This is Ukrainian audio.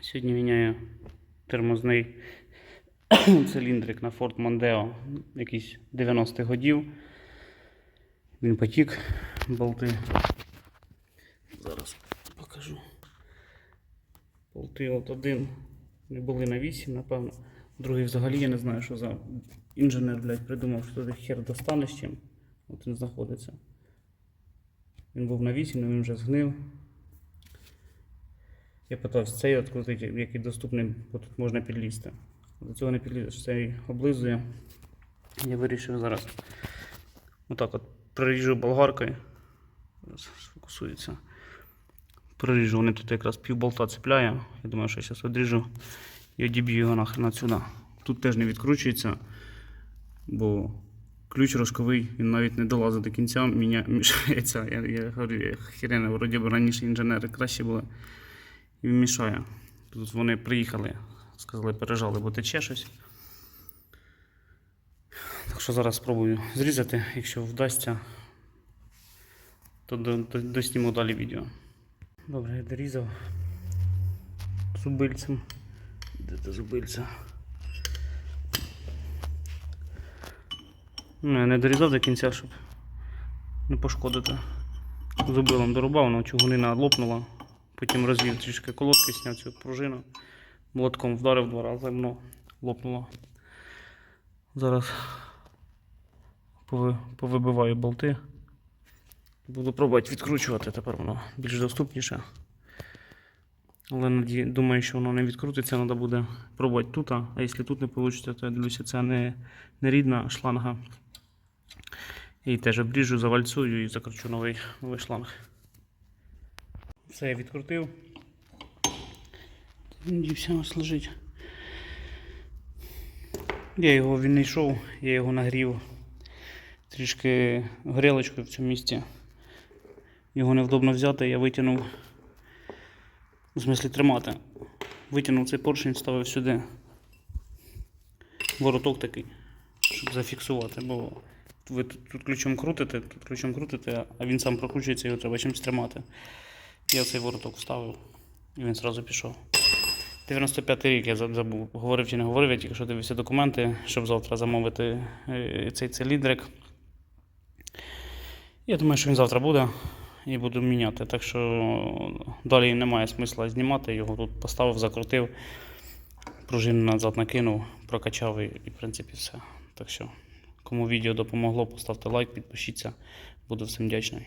Сьогодні міняю термозний циліндрик на Ford Mondeo, якийсь 90-х годів. Він потік, болти. Зараз покажу. Болти от один не були на 8, напевно. Другий взагалі я не знаю, що за інженер, блядь, придумав, що туди хер достанеш чим. От він знаходиться. Він був на 8, але він вже згнив. Я питався цей відкрутити, який доступний, бо тут можна підлізти. До цього не підлізеш, цей облизує. Я вирішив зараз отак от проріжу болгаркою. Сфокусується. Проріжу, вони тут якраз півболта цепляє. Я думаю, що я зараз відріжу і одіб'ю його нахрен отсюди. Тут теж не відкручується, бо ключ рожковий, він навіть не долазить до кінця, міня, мішається. Я, я говорю, я херена, вроді б раніше інженери краще були. І він мішає. Тут вони приїхали, сказали, пережали, бо тече щось. Так що зараз спробую зрізати, якщо вдасться, то до, до, досніму далі відео. Добре, я дорізав зубильцем. Де це зубильця? Ну, я не дорізав до кінця, щоб не пошкодити. Зубилом дорубав, але чугунина лопнула. Потім розвів трішки колодки, зняв цю пружину. Молотком вдарив два рази, воно лопнуло. Зараз повибиваю болти. Буду пробувати відкручувати, тепер воно більш доступніше. Але думаю, що воно не відкрутиться, треба буде пробувати тут. А якщо тут не вийде, то я дивлюся, це не, не рідна шланга. І теж обріжу, завальцую і закручу новий, новий шланг. Все я відкрутив. Дівся ось лежить. Я його він не йшов, я його нагрів трішки горілочкою в цьому місці. Його невдобно взяти, я витягнув. У смислі тримати. Витягнув цей поршень, ставив сюди. Вороток такий, щоб зафіксувати, бо ви тут ключом крутите, тут ключом крутите, а він сам прокручується, його треба чимось тримати. Я цей вороток вставив і він одразу пішов. 95-й рік я забув, говорив чи не говорив, я тільки що дивився документи, щоб завтра замовити е, цей циліндрик. Я думаю, що він завтра буде і буду міняти. Так що далі немає смисла знімати. Його тут поставив, закрутив, пружину назад накинув, прокачав і, і в принципі все. Так що, кому відео допомогло, поставте лайк, підпишіться. Буду всім вдячний.